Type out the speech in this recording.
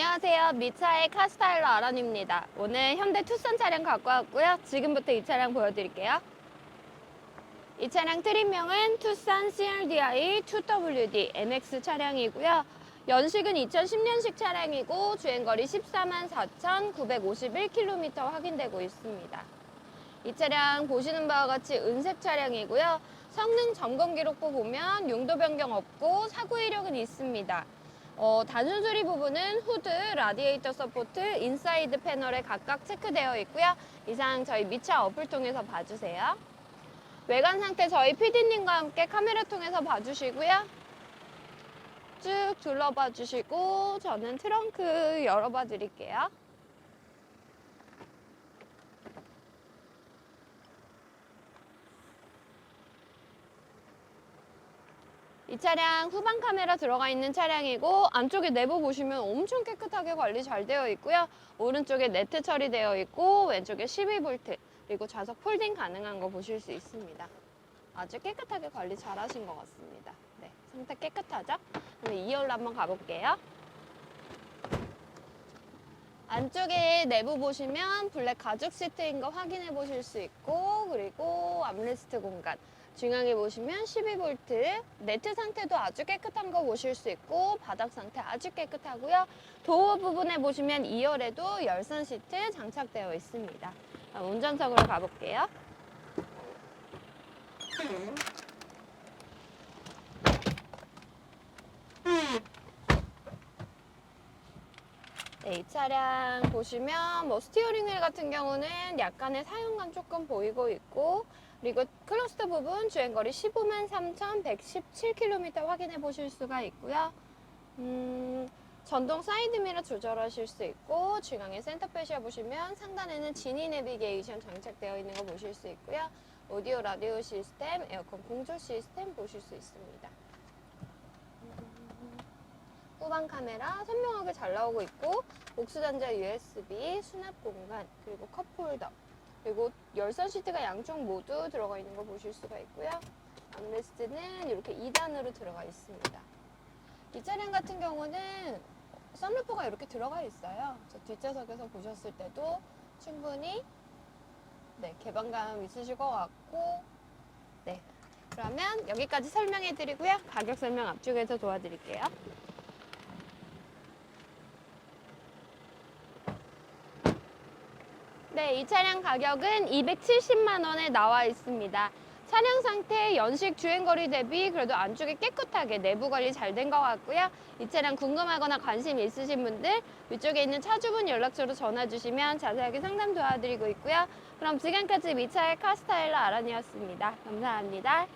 안녕하세요. 미차의 카스타일러 아란입니다. 오늘 현대 투싼 차량 갖고 왔고요. 지금부터 이 차량 보여드릴게요. 이 차량 트림명은 투싼 CRDI 2WD MX 차량이고요. 연식은 2010년식 차량이고 주행거리 14만 4,951km 확인되고 있습니다. 이 차량 보시는 바와 같이 은색 차량이고요. 성능 점검 기록부 보면 용도 변경 없고 사고 이력은 있습니다. 어, 단순 수리 부분은 후드, 라디에이터 서포트, 인사이드 패널에 각각 체크되어 있고요. 이상 저희 미차 어플 통해서 봐주세요. 외관 상태 저희 PD님과 함께 카메라 통해서 봐주시고요. 쭉 둘러봐 주시고 저는 트렁크 열어봐 드릴게요. 이 차량 후방 카메라 들어가 있는 차량이고 안쪽에 내부 보시면 엄청 깨끗하게 관리 잘 되어 있고요. 오른쪽에 네트 처리되어 있고 왼쪽에 12V 그리고 좌석 폴딩 가능한 거 보실 수 있습니다. 아주 깨끗하게 관리 잘 하신 것 같습니다. 네, 상태 깨끗하죠? 그럼 2열로 한번 가볼게요. 안쪽에 내부 보시면 블랙 가죽 시트인 거 확인해 보실 수 있고 그리고 암레스트 공간. 중앙에 보시면 12V 네트 상태도 아주 깨끗한 거 보실 수 있고 바닥 상태 아주 깨끗하고요. 도어 부분에 보시면 2열에도 열선 시트 장착되어 있습니다. 운전석으로 가볼게요 네, 이 차량 보시면 뭐 스티어링 휠 같은 경우는 약간의 사용감 조금 보이고 있고 그리고 클러스터 부분 주행거리 15만 3,117km 확인해 보실 수가 있고요. 음, 전동 사이드 미러 조절하실 수 있고 중앙에 센터 페시아 보시면 상단에는 지니 내비게이션 장착되어 있는 거 보실 수 있고요. 오디오 라디오 시스템, 에어컨 공조 시스템 보실 수 있습니다. 후방 카메라 선명하게 잘 나오고 있고 복수단자 USB, 수납 공간, 그리고 컵홀더, 그리고 열선 시트가 양쪽 모두 들어가 있는 거 보실 수가 있고요. 암레스트는 이렇게 2단으로 들어가 있습니다. 이 차량 같은 경우는 썬루프가 이렇게 들어가 있어요. 저 뒷좌석에서 보셨을 때도 충분히 네, 개방감 있으실 것 같고 네. 그러면 여기까지 설명해 드리고요. 가격 설명 앞쪽에서 도와드릴게요. 네, 이 차량 가격은 270만 원에 나와 있습니다. 차량 상태, 연식, 주행 거리 대비 그래도 안쪽에 깨끗하게 내부 관리 잘 된 것 같고요. 이 차량 궁금하거나 관심 있으신 분들 위쪽에 있는 차주분 연락처로 전화 주시면 자세하게 상담 도와드리고 있고요. 그럼 지금까지 미차의 카스타일러 아란이었습니다. 감사합니다.